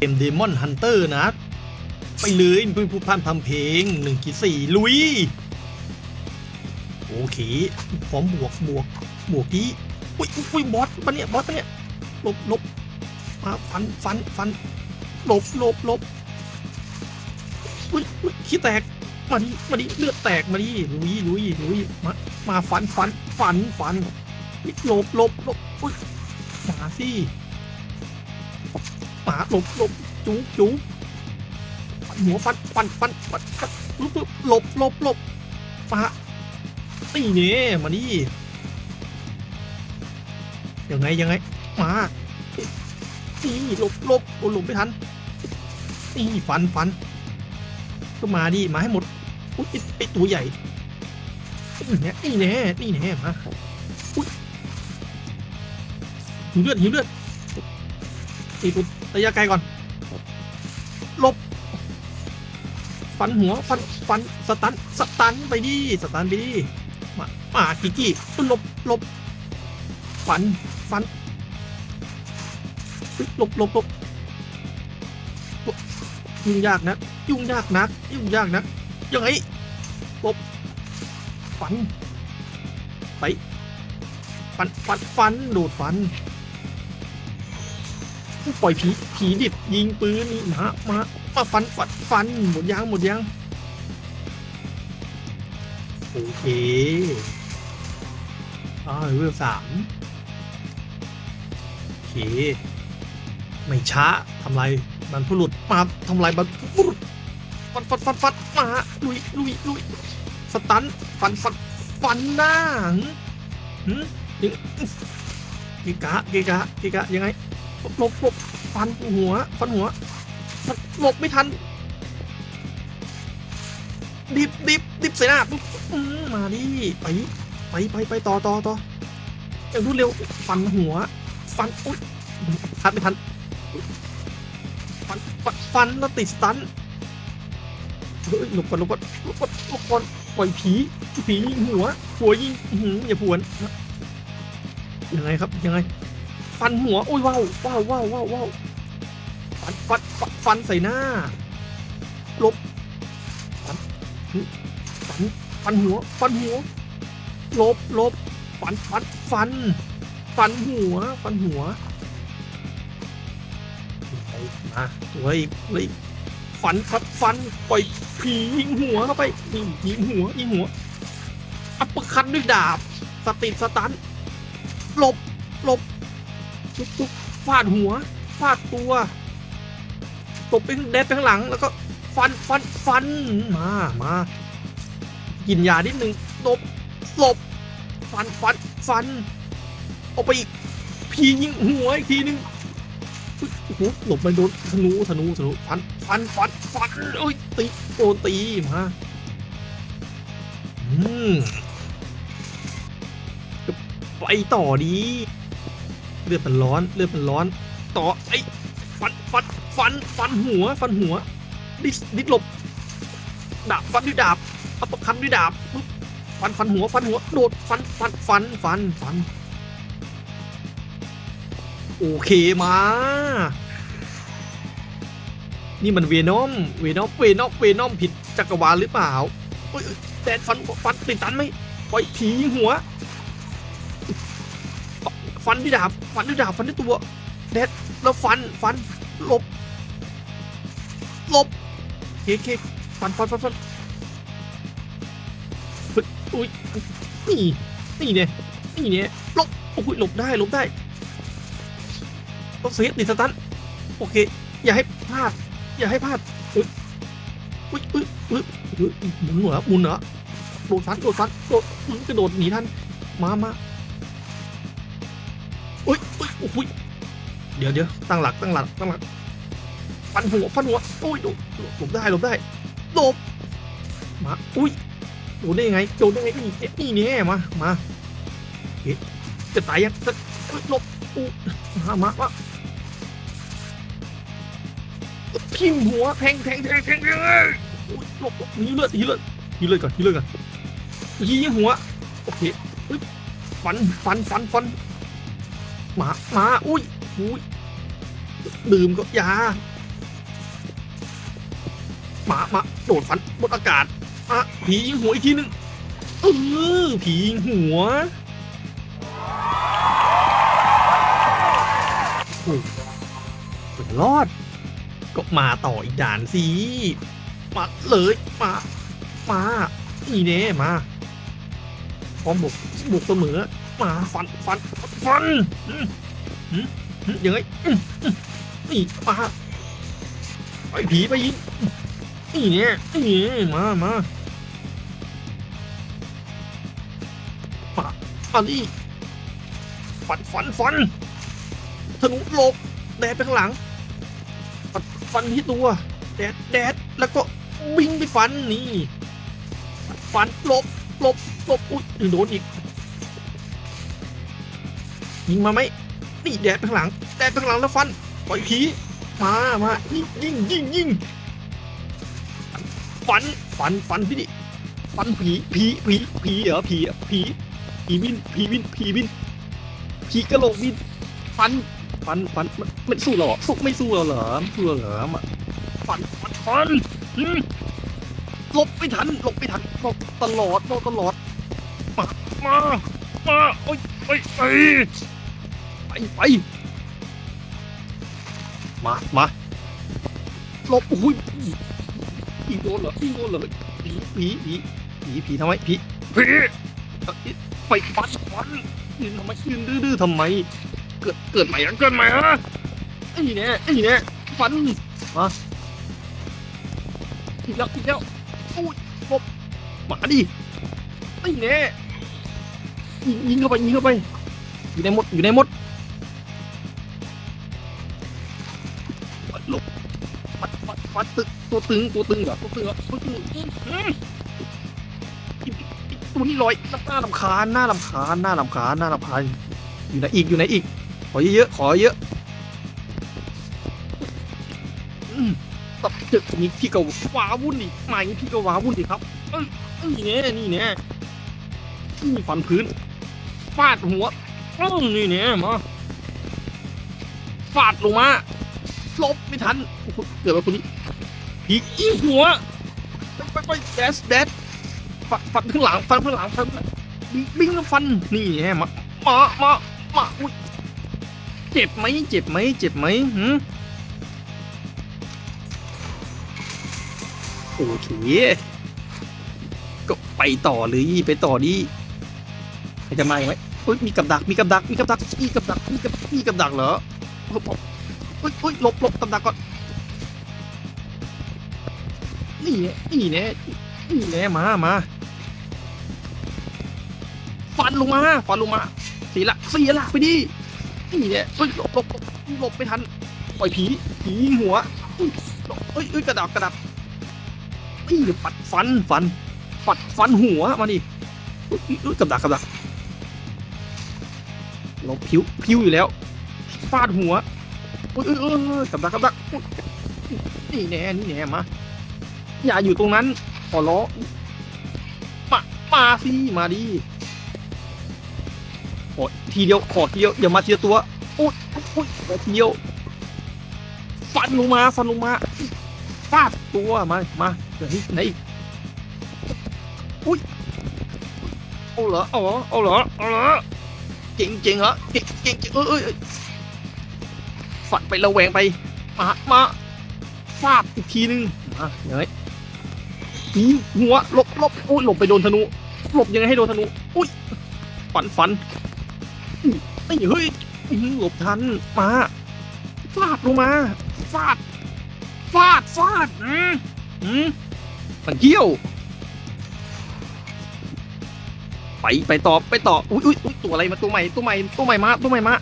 เกมเดมอนฮันเตอร์นะ ไปเลยพื่อนผู้พันทำเพลงหนึ่งขีดสี่ลุย โอเค พร้อมบวกบวกบวกนี้อุ้ยอุ้ยอุ้ยบอสปะเนี่ยบอสปะเนี่ยหลบหลบมาฟันฟันฟันหลบหลบหลบอุ้ยอุ้ยขี้แตกมาดิมาดิเลือดแตกมาดิลุยลุยลุยมามาฟันฟันฟันฟันหลบหลบหลบอุ้ยมาสิ มาหลบหลบจุ๊จุ๊ฟันหัวฟันฟันฟันฟันฟันปึ๊บหลบหลบหลบมานี่เนี่ยมาดิยังไงยังไงมานี่หลบหลบโอ้หลบไม่ทันนี่ฟันฟันก็มาดิมาให้หมดอุ้ยไอตัวใหญ่นี่แน่นี่แน่นี่แน่มาอุ้ยหิวเลือดหิวเลือดตีตัว ระยะไกลก่อนหลบฟันหัวฟันฟันสตันสตันไปดิสตันไปดิมามากิกกี้หลบหลบฟันฟันหลบหลบหลบยุ่งยากนะยุ่งยากนัก ยุ่งยากนักยังไงหลบฟันไปฟันฟันฟันโดดฟัน ปล่อยผีผีดิบยิงปืนนี่มามามาฟันฟันฟันหมดยังหมดยังโอเคอ่าเวลสามโอเค ไม่ช้าทำลายบรรพุรุษมาทำลายบรรพุรุษฟันฟันฟันฟันมาลุยลุยลุยสตันฟันฟันฟันหน้าหืมยังกีกะกีกะกีกะยังไง หลบหลบฟันหัวฟันหัวหลบไม่ทัน ดิบดิบดิบใส่หน้าปุ๊บมมาดิไปไปไปไปต่อต่อต่ออย่างรวดเร็วฟันหัว ฟันอุ๊ยทันไม่ทันฟันฟันฟันแล้วติดสตันเฮ้ยหลบก่อนหลบก่อนหลบก่อนหลบก่อนปล่อยผีผียิงหัว หัวยิงอื้อหืออย่าผวนยังไงครับยังไง ฟันหัวโอ้ยว้าวว้าวว้าวว้าวว้าวฟันฟันฟันใส่หน้าลบฟันฟันฟันหัวฟันหัวลบลบฟันฟันฟันฟันหัวฟันหัวไปมาตัวอีกเลยฟันฟันฟันปล่อยผียิงหัวเข้าไปยิงหัวยิงหัวอัปเปร์คัตด้วยดาบสติสตันหลบหลบ ปุ๊บปุ๊บฟาดหัว ฟาดตัวตบไปข้างแดดไปข้างหลัง แล้วก็ฟันฟันฟันมามากินยานิดนึงหลบหลบฟันฟันฟันออกไปอีกผียิงหัวอีกทีนึงโอ้โหหลบไปโดนธนูธนูธนูฟันฟันฟันฟันเอ้ยตีโดนตีมาอืมไปต่อดี ลือดมันร้อนเลือดมันร้อน ต่อไอ้ฟันฟันฟันฟันหัวฟันหัว ดิสดิสหลบดาบฟันด้วยดาบอัปปอร์คันด้วยดาบปุ๊บฟันฟันหัวฟันหัวโดดฟันฟันฟันฟันฟันโอเคมา นี่มันเวนอมเวนอมเวนอมเวนอมผิดจักรวาลหรือเปล่าแดดฟันฟันติดตันไหมปล่อยผีหัว ฟันด้วยดาบฟันด้วยดาบฟันด้วยตัวแดดแล้วฟันฟันหลบหลบเคเคฟันฟันฟันฟันเฮ้ยอุ้ยนี่นี่เนี่ยนี่เนี่ยหลบโอ้ยหลบได้หลบได้ต้องเซฟดิสตันโอเค อย่าให้พลาด อย่าให้พลาดอุ้ยอุ้ยอุ้ยอุ้ยอุ้ยหมุนเหรอหมุนเหรอโดดฟันโดดฟันโดดอื้อกระโดดหนีทันมามา อุ้ยอุ้ยเดี๋ยวเดี๋ยวตั้งหลักตั้งหลักตั้งหลักฟันหัวฟันหัวโอ้ยดดหลบได้หลบได้หลบมาอุ้ยโดดได้ยังไงโดดได้ยังไงนี่นี่เนี่ยมามาโอเคจะตายยังจะหลบอู้มามามาพิมพ์หัวแทงแทงแทงแทงเลยอุ๊ยหลบหลบหนีเลือดหนีเลือดหนีเลือดก่อนหนีเลือดก่อนยิงหัวโอเคอุ๊ยฟันฟันฟันฟัน หมาหมาอุ้ยอุ้ยดื่มก็ยาหมามาโดดฟันบนอากาศอะผียิงหัวอีกทีหนึงเออผียิงหัวโอ้เปิดรอด ก็มาต่ออีกด่านสิมาเลยมามานี่เน่มาพร้อมบุกบุกเสมอมาฟันฟัน ฟันอืมอืมอืมยังไงอืมอืมนี่มาไปผีไปยิงนี่เนี่ยนี่มามามาอันนี้ฟันฟันฟันธนูหลบแดดไปข้างหลังฟันฟันที่ตัวแดดแดดแล้วก็วิ่งไปฟันนี่ ฟันหลบหลบหลบอุ้ยโดนอีก ยิงมาไหมนี่แดดข้างหลัง แดดข้างหลังแล้วฟันปล่อยผีมามายิงยิงยิงยิงฟันฟันฟันพี่ดิฟันผีผีผีผีเหรอผีผีผีวินผีวินผีวินผีกระโหลกวินฟันฟันฟันมันไม่สู้หรอสู้ไม่สู้เราเหรอสู้เราเหรอมาฟันฟันฟันหลบไม่ทันหลบไม่ทันหลบตลอดหลบตลอดมามามาโอ้ยโอ้ยไป ไปไปมามาหลบโอ้ยผีโดนเหรอผีโดนเหรอผีผีผีผีผีทำไมผีผีไปฟันฟันยืนทำไมยืนดื้อๆทำไม เกิดเกิดใหม่อะเกิดใหม่อะไอ้เนี่ยไอ้เนี่ยฟันมาอีกแล้วอีกแล้วโอ้ยหลบมาดิไอ้เนี่ยยิงยิงเข้าไปยิงเข้าไปอยู่ในหมดอยู่ในหมดัดตึกตัวตึงตัวตึงเหรอตัวตึงเหรอตัวตึงอืมอืมตัวนี้ลอยหน้าลำคาญหน้าลำคาญหน้าลำคาญหน้าลำคาญอยู่ไหนอีกอยู่ไหนอีก ขอเยอะๆขอเยอะอืมตับเจอนี้พี่ก็ว้าวุ่นดิมาอย่างนี้พี่ก็ว้าวุ่นดิครับเอ้ยนี่แน่นี่แน่นี่ฟันพื้นฟาดหัวอื้อนี่เนี่ยมาฟาดลงมาลบไม่ทันเกิดอะไรคนนี้ ผีอีหัวไปไปไปแดสแดสฟันฟันข้างหลังฟันข้างหลังฟันบิงบิงแล้วฟันนี่แฮะมามามามาอุ้ยเจ็บไหมเจ็บไหมเจ็บไหมหืมโอเคก็ไปต่อเลยไปต่อดิใครจะมาอีกไหมเฮ้ยมีกับดักมีกับดักมีกับดักมีกับดักมีกับมีกับดักเหรอเฮ้ยเฮ้ยเฮ้ยหลบหลบกับดักก่อน นี่นี่แน่นี่แน่มามาฟันลงมาฟันลงมาเสียละเสียละไปดินี่แน่เฮ้ยหลบหลบหลบไม่ทันปล่อยผีผีหัวลบเฮ้ยเฮ้ยกระดักกระดักนี่ปัดฟันฟันปัดฟันหัวมาดิอุ๊ยอุ๊ยกับดักกับดักเราผิวผิวอยู่แล้วฟาดหัวเอยเอยเอยกับดักกับดักนี่แน่นี่แน่มา อย่าอยู่ตรงนั้น ขอร้องมา มาสิ มาดิขอทีเดียว ขอทีเดียว อย่ามาทีละตัว อุ้ยอุ้ยขอทีเดียว ฟันลงมา ฟันลงมาฟาดตัว มา มาเดี๋ยวนี้ไหนอุ้ยเอาเหรอ เอาเหรอ เอาเหรอ เอาเหรอเก่งเก่งเหรอเก่งเก่งเอ้ยเอ้ยเอ้ยฝัดไประแวงไป มา มาฟาดอีกทีนึงมาเฮ้ยว ยิงหัวหลบหลบโอ้ยหลบไปโดนธนูหลบยังไงให้โดนธนูอุ้ยฝันฝันไอ้เฮ้ยหลบทันมาฟาดลงมาฟาดฟาดฟาดอืมอืมมันเที่ยว ไปไปต่อไปต่ออุ้ยอุ้ยอุ๊ยตัวอะไรมาตัวใหม่ตัวใหม่ตัวใหม่มาตัวใหม่มา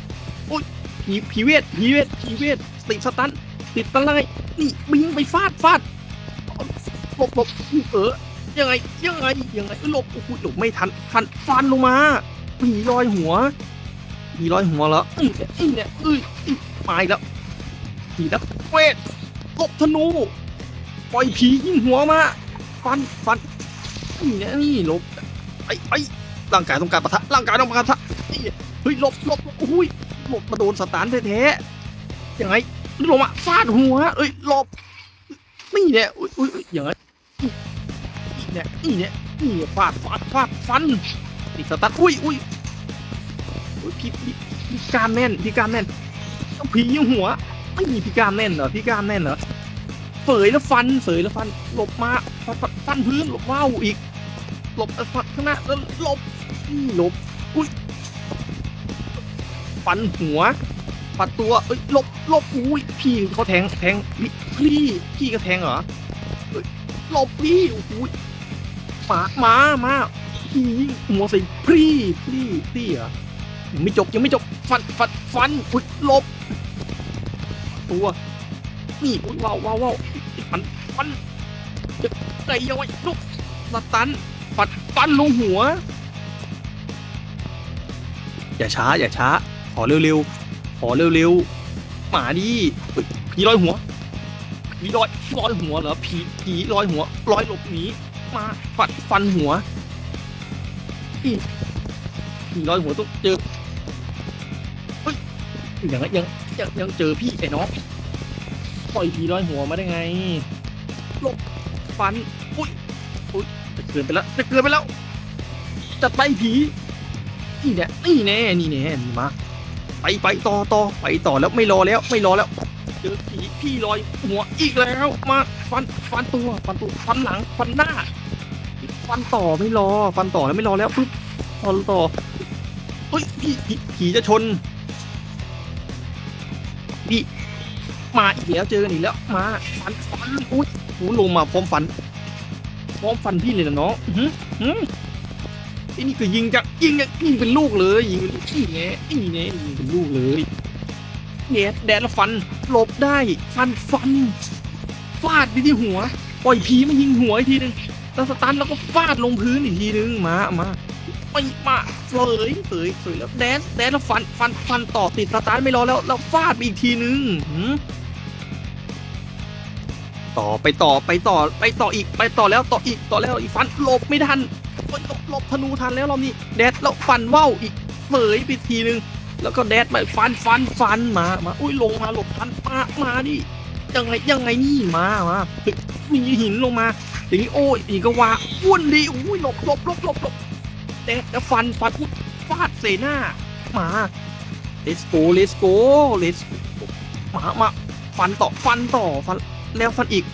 อุ้ยผีผีเวทผีเวทผีเวทติดสตันติดตะไรนี่บิงไปฟาดฟาด หลบหลบเออยังไงยังไงยังไงหลบโอ้โหหลบไม่ทันฟันฟันลงมาผีลอยหัวผีลอยหัวแล้วอื้อเนี่ยอือเนี่ยอื้ออื้อมาอีกแล้วผีแล้วเวทหลบธนูปล่อยผียิงหัวมาฟันฟันนี่เนี่ยนี่หลบไอ้ไอ้ร่างกายต้องการปะทะร่างกายต้องการปะทะนี่เฮ้ยหลบหลบโอ้ยหลบมาโดนสตาร์ทแท้ๆยังไงลงมาฟาดหัวเอ้ยหลบนี่เนี่ยอุ้ยอุ้ยอย่างนั้นนี่ เนี่ยนี่เนี่ยนี่เนี่ยฟาดฟาดฟาดฟันติดสตาร์ทอุ้ยอุ้ยอุ้ยพี่พี่กามแน่นพี่กามแน่นเอาผียิงหัวไม่มีพี่กามแน่นเหรอพี่กามแน่นเหรอเฝยแล้วฟันเฝยแล้วฟันหลบมาฟันฟันฟันพื้นหลบว่าวอีก หลบอ่อฟันข้างหน้าแล้วหลบนี่หลบอุ้ยฟันหัวปัดตัวเอ้ยหลบหลบอุ้ยพี่เขาแทงแทงพี่พี่พี่ก็แทงเหรอ หลบพี่โอ้โหหมาหมามาพี่ยิงหัวใส่พี่พี่พี่เหรอยังไม่จบยังไม่จบฟันฟันฟันอุ้ยหลบตัวนี่อุ้ยว้าวว้าวว้าวฟันฟันจะไกยังไงลูกสตันฟันฟันลงหัว อย่าช้า อย่าช้า ขอเร็วๆขอเร็วๆหมาดิเฮ้ยผีลอยหัว ผีลอยลอยหัวเหรอผีผีลอยหัวลอยหลบหนีมาฟันฟันหัวผีผีลอยหัวต้องเจอเฮ้ยยังยังยังยังเจอพี่ไอ้น้องปล่อยผีลอยหัวมาได้ไงหลบฟันอุ้ยอุ้ยจะเกินไปแล้วจะเกินไปแล้วจัดไปผีนี่แน่นี่แน่นี่แน่นี่มาไปไปต่อต่อไปต่อแล้วไม่รอแล้ว ไม่รอแล้วเจอ พี่ลอยหัวอีกแล้วมาฟันฟันตัวฟันตัวฟันหลังฟันหน้า ฟันต่อไม่รอ ฟันต่อแล้วไม่รอแล้วปึ๊บต่อต่อเฮ้ยพี่ผีจะชนพี่มาอีกแล้วเจอกันอีกแล้วมาฟันฟันอุ้ยหูลงมาพร้อมฟันพร้อมฟันพี่เลยนะน้องอื้อหือหือไอ้นี่ก็ยิงจากยิงจากยิงเป็นลูกเลยยิงเป็นลูกนี่ไงนี่ไงยิงเป็นลูกเลย แดดแดดแล้วฟันหลบได้ ฟันฟันฟาดไปที่หัว ปล่อยผีมายิงหัวอีกทีหนึงแล้วสตันแล้วก็ฟาดลงพื้นอีกทีหนึงมามาไม่มาเสยเสยเสยแล้วแดนแดนแล้วฟันฟันฟันต่อติดสตันไม่รอแล้วแล้วฟาดไปอีกทีหนึงต่อไปต่อไปต่อไปต่ออีกไปต่อแล้วต่ออีกต่อแล้วอีกฟันหลบไม่ทันโอ้ยหลบหลบธนูทันแล้วรอบนี้แดดแล้วฟันว่าวอีกเสยไปทีนึง แล้วก็แดดมาฟันฟันฟันมามาอุ้ยลงมาหลบทันมามาดิยังไงยังไงนี่มามามีหินลงมา อย่างนี้โอ้ยอีกก็ว่าอ้วนดีอุ้ยหลบหลบหลบหลบหลบแดดแล้วฟันฟันฟาดเสหน้ามา let's go let's go let's มามาฟันต่อฟันต่อฟันแล้วฟันอีก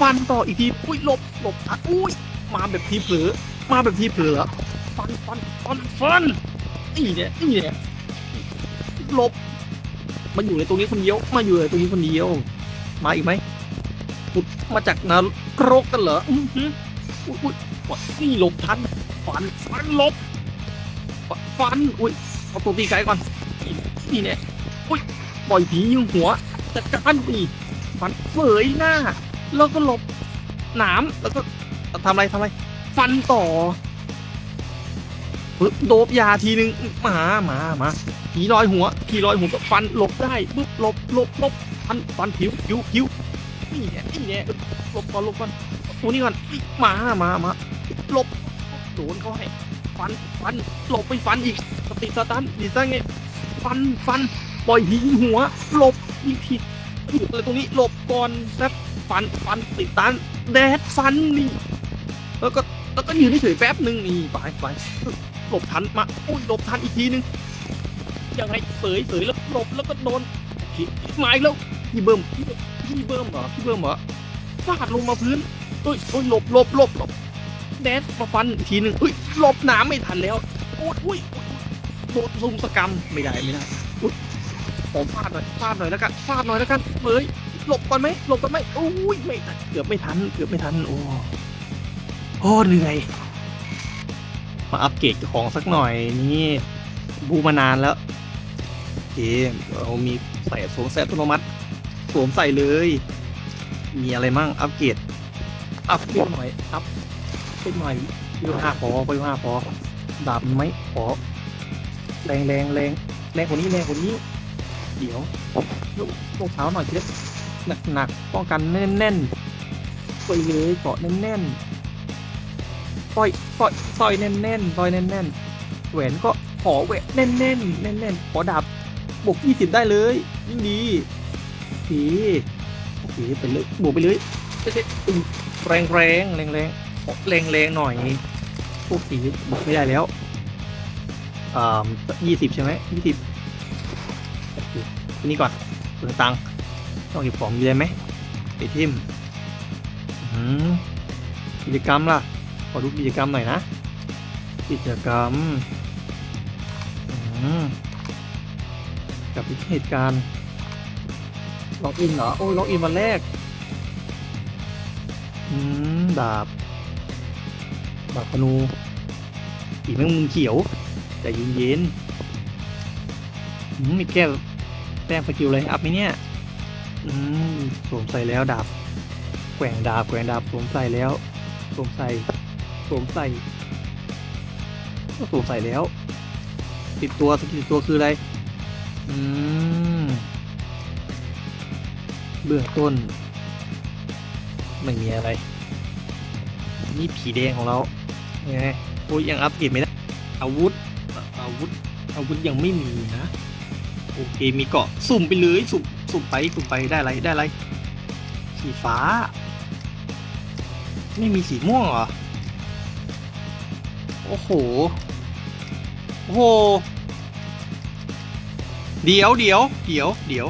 ฟันต่ออีกทีอุ้ยหลบหลบทันอุ้ยมาแบบทีเผลอมาแบบทีเผลอฟันฟันฟันฟันนี่เนี่ยนี่เนี่ย หลบมาอยู่ในตรงนี้คนเดียว มาอยู่ในตรงนี้คนเดียว มาอีกไหมปุดมาจากนรกกันเหรอ อื้อหืออุ้ยอุ้ยนี่หลบทันฟันฟันหลบฟัน อุ้ยเอาตัวตีไกลก่อน นี่เนี่ยอุ้ย ปล่อยผียิงหัวจัดการนี่ฟันเฟยหน้า แล้วก็หลบหนาม แล้วก็ทำอะไรทำอะไร ฟันต่อปึ๊บโดบยาทีนึง มา มา มา ผีลอยหัวผีลอยหัวกับฟันหลบได้ปึ๊บหลบหลบหลบฟันฟันผิวผิวผิวนี่เนี่นี่เนี่หลบก่อนหลบก่อนตัวนี้ก่อนมามามาหลบโดนเขาให้ฟันฟันหลบไปฟันอีกสติสตันดีซ่าไงฟันฟันปล่อยผียิงหัวหลบอีกทีอยู่เลยตรงนี้หลบก่อนแป๊บฟันฟันติดตันแดดฟันนี่แล้วก็แล้วก็ยืนเฉยแป๊บหนึ่งนี่ไปไปหลบทันมาอุ้ยหลบทันอีกทีนึง ยังไงเสยเสยแล้วหลบแล้วก็โดนพี่ไม้แล้วพี่เบิ้มพี่เบิ้มพี่เบิ้มเหรอพี่เบิ้มเหรอฟาดลงมาพื้นโอ้ยโอ้ยหลบหลบหลบหลบแดดมาฟันอีกทีนึงอุ้ยหลบน้ำไม่ทันแล้วโอ้ยอุ้ยอุ้ยโดนซุ่มสกรรมไม่ได้ไม่ได้ผมฟาดหน่อยฟาดหน่อยแล้วกันฟาดหน่อยแล้วกันเฮ้ยหลบก่อนไหมหลบก่อนไหมโอ้ยไม่เกือบไม่ทันเกือบไม่ทันโอ้โอ้เหนื่อยมาอัปเกรดของสักหน่อยนี่บูมานานแล้ว เคเรามีใส่สวมใส่อัตโนมัติสวมใส่เลย มีอะไรมั่งอัปเกรดอัปเกรดหน่อยอัปเกรดหน่อยไปห้าพอไปห้าพอดาบไหมขอแรงแรงแรงแรงกว่านี้แรงกว่านี้ เดี๋ยวลูกลูกเท้าหน่อยเจ็บหนักหนักๆป้องกันแน่นแน่นไปเลยเกาะแน่นแน่นๆสร้อยสร้อยสร้อยแน่นแน่นๆสร้อยแน่นแน่นๆแหวนก็ขอแหวนแน่นแน่นแน่นแน่นๆขอดาบ บวกยี่สิบได้เลยยิ่งดีโอเคโอเคไปเลยบวกไปเลยแรงแรงแรงแรงแรงแรงหน่อยพวกผีบอกไม่ได้แล้วอ่ายี่สิบใช่ไหมยี่สิบทีนี้ก่อนเปลืองตังค์ต้องเก็บของมีอะไรไหมไอเทมอืมกิจกรรมล่ะ ขอดูกิจกรรมหน่อยนะ กิจกรรมอืม กับอีกเหตุการณ์ล็อกอินเหรอ โอ้ยล็อกอินวันแรก อืม ดาบ ดาบธนู อีแมงมุมเขียว แต่เย็นเย็นอืมมีแก้วแต้มสกิลเลยอัพไหมเนี่ย อืมสวมใส่แล้วดาบ แกว่งดาบแกว่งดาบสวมใส่แล้วสวมใส่สวมใส่ก็สวมใส่แล้วติดตัวสกิลติดตัวคืออะไร เบื้องต้น ไม่มีอะไร นี่ผีแดงของเราไงโอ้ยยังอัปเกรดไม่ได้ อาวุธ อาวุธ อาวุธยังไม่มีนะ โอเค มีเกาะ สุ่มไปเลย สุ่ม สุ่มไป สุ่มไป ได้อะไร ได้อะไร สีฟ้า ไม่มีสีม่วงเหรอ โอ้โห โอ้โห เดี๋ยวเดี๋ยวเดี๋ยวเดี๋ยว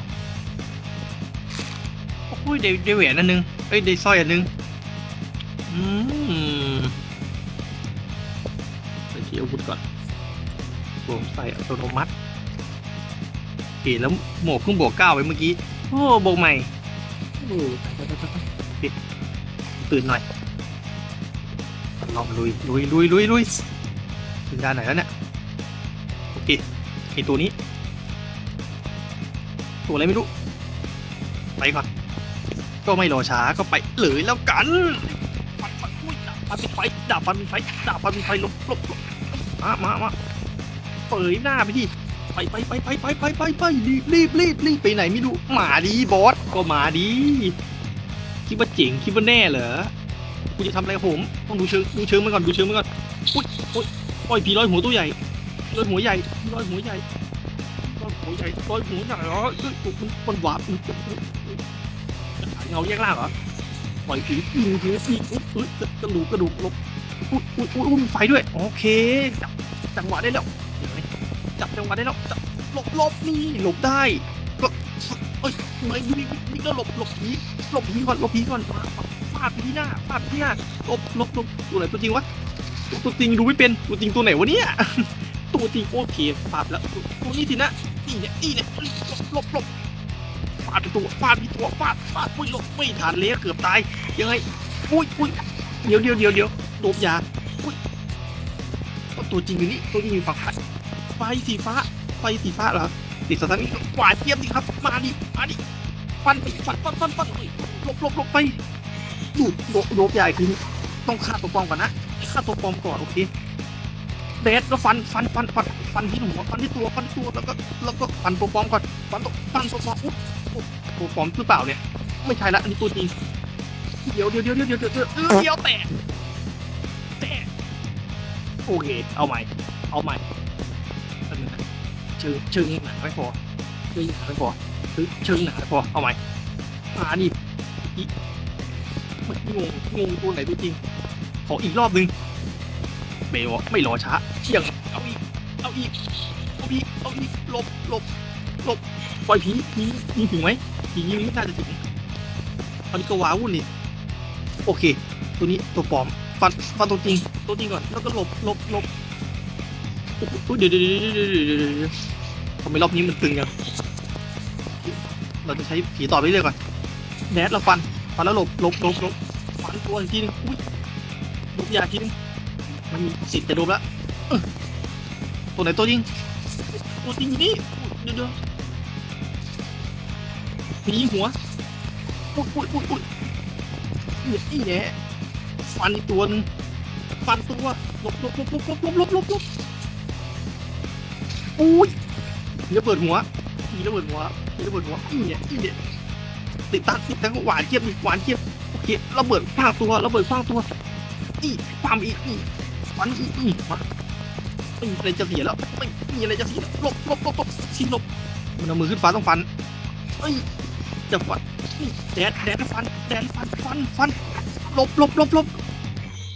โอ้ยได้ได้แหวนอันนึงเอ้ยได้สร้อยอันนึงอืมไปที่อาวุธก่อนสวมใส่อัตโนมัติโอเคแล้วหมวกเพิ่งบวกเก้าไปเมื่อกี้โอ้บวกใหม่โอ้ปิดตื่นหน่อยลองลุยลุยลุยลุยลุยถึงด้านไหนแล้วเนี่ยโอเคไอตัวนี้ ตัวอะไรไม่รู้ ไปก่อน ก็ไม่รอช้าก็ไปเลยแล้วกันฟันฟันอุ้ยดาบฟันเป็นไฟดาบฟันเป็นไฟดาบฟันเป็นไฟลบลบลบมามามาเปิดหน้าไปดิไปไปไปไปไปไปไปไปรีบรีบรีบรีบไปไหนไม่รู้หมาดีบอสก็มาดีคิดว่าเจ๋งคิดว่าแน่เหรอกูจะทำอะไรกับผมต้องดูเชิงดูเชิงมันก่อนดูเชิงมันก่อนอุ้ยอุ้ยปล่อยผีร้อยหัวตัวใหญ่ร้อยหัวใหญ่ร้อยหัวใหญ่ อยหัวใหญ่ร้อยหัวใหญ่อ๋อเอ้ยมันมันหวาบเงาแยกล่างเหรอปล่อยผีผีผีผีอุ๊ยอุ๊ยกระดูกกระดูกลบอุ๊ยอุ๊ยอุ๊ยอุ๊ยมีไฟด้วย โอเค จับจังหวะได้แล้วเดี๋ยวนะจับจังหวะได้แล้วจับหลบหลบนี่หลบได้ก็เอ้ยไม่นี่นี่ก็หลบหลบผีหลบผีก่อนหลบผีก่อนมาฟาดไปที่หน้าฟาดไปที่หน้าหลบหลบหลบตัวไหนตัวจริงวะตัวตัวจริงดูไม่เป็นตัวจริงตัวไหนวะเนี่ย ตัวจริงโอเคฟาดแล้วตัวนี้สินะนี่เนี่ยนี่เนี่ยหลบหลบฟาดตัวฟาดไปตัวฟาดฟาดอุ้ยหลบไม่ทันเลยเกือบตายยังไงอุ้ยอุ้ยเดี๋ยวเดี๋ยวเดี๋ยวเดี๋ยวโดบยาอุ้ยตัวจริงอยู่นี่ตัวจริงอยู่ฝั่งซ้ายไฟสีฟ้าไฟสีฟ้าเหรอติดสถานีหวานเทียมดิครับมาดิมาดิฟันไปฟันฟันฟันฟันหลบหลบหลบไปดูดโดบยาอีกทีต้องฆ่าตัวปลอมก่อนนะฆ่าตัวปลอมก่อนโอเค เดสก็ฟันฟันฟันฟันฟันที่หนวฟันที่ตัวฟันตัวแล้วก็แล้วก็ฟันตัวปลอมก่อนฟันตัวฟันตัวปลอมปุ๊บตัวปลอมหรือเปล่าเนี่ยไม่ใช่ละอันนี้ตัวจริงเดี๋ยวเดี๋ยวเดี๋ยวเดี๋ยวเดี๋ยวเดี๋ยวเดี๋ยวแตะแตะโอเคเอาใหม่เอาใหม่ชื่อชื่อหนาไม่พอชื่อหนาไม่พอชื่อชื่หนาไม่พอเอาใหม่มาดิอีมันงงงงตัวไหนตัวจริงขออีกรอบนึงเบลไม่รอช้า ยังเอาอีก เอาอีก เอาอีก เอาอีก หลบ หลบ หลบ ปล่อยผีผีผีถึงไหมผียิงไม่น่าจะถึงตอนนี้ก็ว้าวุ่นนี่ โอเค ตัวนี้ตัวปลอม ฟัน ฟันตัวจริง ตัวจริงก่อน แล้วก็หลบ หลบ หลบอุ๊ยเดี๋ยวเดี๋ยวเดี๋ยวเดี๋ยวเดี๋ยวเดี๋ยวเดี๋ยวทำไมรอบนี้มันตึงยังเราจะใช้ผีต่อไปเรื่อยก่อนแดดแล้วฟัน ฟันแล้วหลบ หลบ หลบ หลบ ฟันตัวอีกทีนึงอุ้ยหลบยาอีกทีนึงมันมีสิทธิ์จะโดนละเออ ตัวไหนตัวจริงตัวจริงอยู่นี่เดี๋ยวเดี๋ยวผีหัวอุ้ยอุ้ยอุ้ยอุ้ยเนี่ยนี่แหละฟันอีกตัวหนึงฟันตัวหลบหลบหลบหลบหลบหลบหลบหลบหลบอุ้ยผีระเบิดหัวผีระเบิดหัวผีระเบิดหัวอีเนี่ยอีเนี่ยติดตั้งติดตั้งหวานเจี๊ยบอีกหวานเจี๊ยบโอเคระเบิดฟางตัวระเบิดฟางตัวอีความอีอีฟันอีอีมา ไม่มีอะไรจะเสียแล้วไม่มีอะไรจะเสียแล้วหลบหลบหลบหลบชิหลบมันเอามือขึ้นฟ้าต้องฟันเอ้ยจะฟันแดดแดดฟันแดดฟันฟันฟันหลบหลบหลบหลบ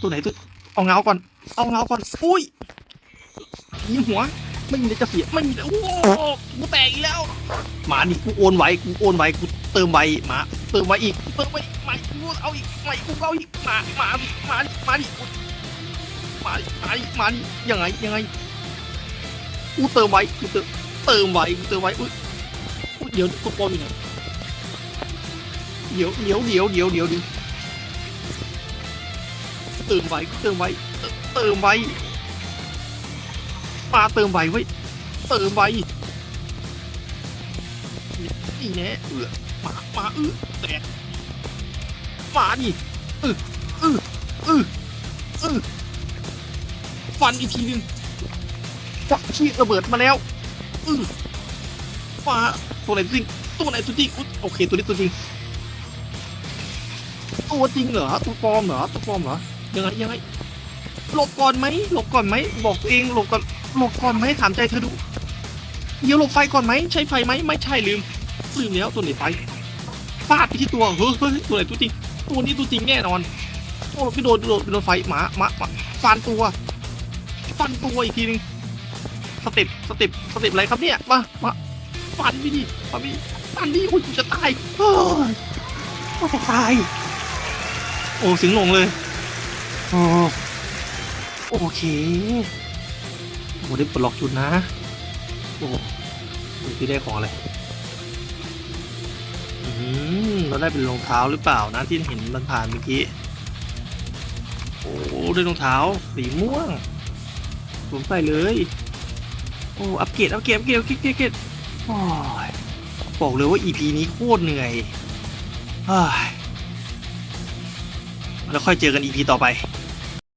ตัวไหนตัวเอาเงาก่อน เอาเงาก่อนอุ้ยยิงหัวไม่มีอะไรจะเสียไม่มีโอ้โหกูแตกอีกแล้วหมานี่กูโอนไว้กูโอนไว้กูเติมไว้หมาเติมไว้อีกเติมไว้อีกไม่กูเอาอีกไม่กูเอาอีกหมาหมาหมาหมาดิ หมาดิหมาดิยังไงยังไงกูเติมไว้กูเติมเติมไว้กูเติมไว้อุ้ยเดี๋ยวกูปนอยู่ไหนเดี๋ยวเดี๋ยวเดี๋ยวเดี๋ยวเดี๋ยวเดี๋ยวเติมไว้เติมไว้เติมไว้มาเติมไวไว้ยเติมไว้นี่แน่เอือมามาเออแตกมาดิเออเออเออเออ ฟันอีกทีหนึงฟักขี้ระเบิดมาแล้วเออมาตัวไหนตัวจริงตัวไหนตัวจริงอุ๊ยโอเคตัวนี้ตัวจริงตัวจริงเหรอตัวปลอมเหรอตัวปลอมเหรอยังไงยังไงหลบก่อนไหมหลบก่อนไหมบอกตัวเองหลบก่อนหลบก่อนไหมถามใจเธอดูเดี๋ยวหลบไฟก่อนไหมใช้ไฟไหมไม่ใช่ลืมลืมแล้วตัวไหนไฟฟาดไปที่ตัวเฮ้ยเฮ้ยตัวไหนตัวจริงตัวนี้ตัวจริงแน่นอนโอ้พี่โดนโดนโดนไฟหมาหมาหมาฟันตัว ฟันตัวอีกทีนึงสเต็ปสเต็ปสเต็ปอะไรครับเนี่ยมามาฟันพี่ดิฟันพี่ฟันดิคุณจะตายเฮ้ยว่าจะตาย โอ้สิงหลงเลยโอ้โอเคโอ้ได้ปลดล็อกชุดนะโอ้ที่ได้ของอะไรอืมเราได้เป็นรองเท้าหรือเปล่านะที่เห็นมันผ่านเมื่อกี้ โอ้ได้รองเท้าสีม่วง วมใส่เลย โอ้อัปเกรดอัปเกรดอัปเกรดอัปเกรดอัปเกรดโอ้ยบอกเลยว่า EP นี้โคตรเหนื่อยเฮ้ยแล้วค่อยเจอกัน EP ต่อไป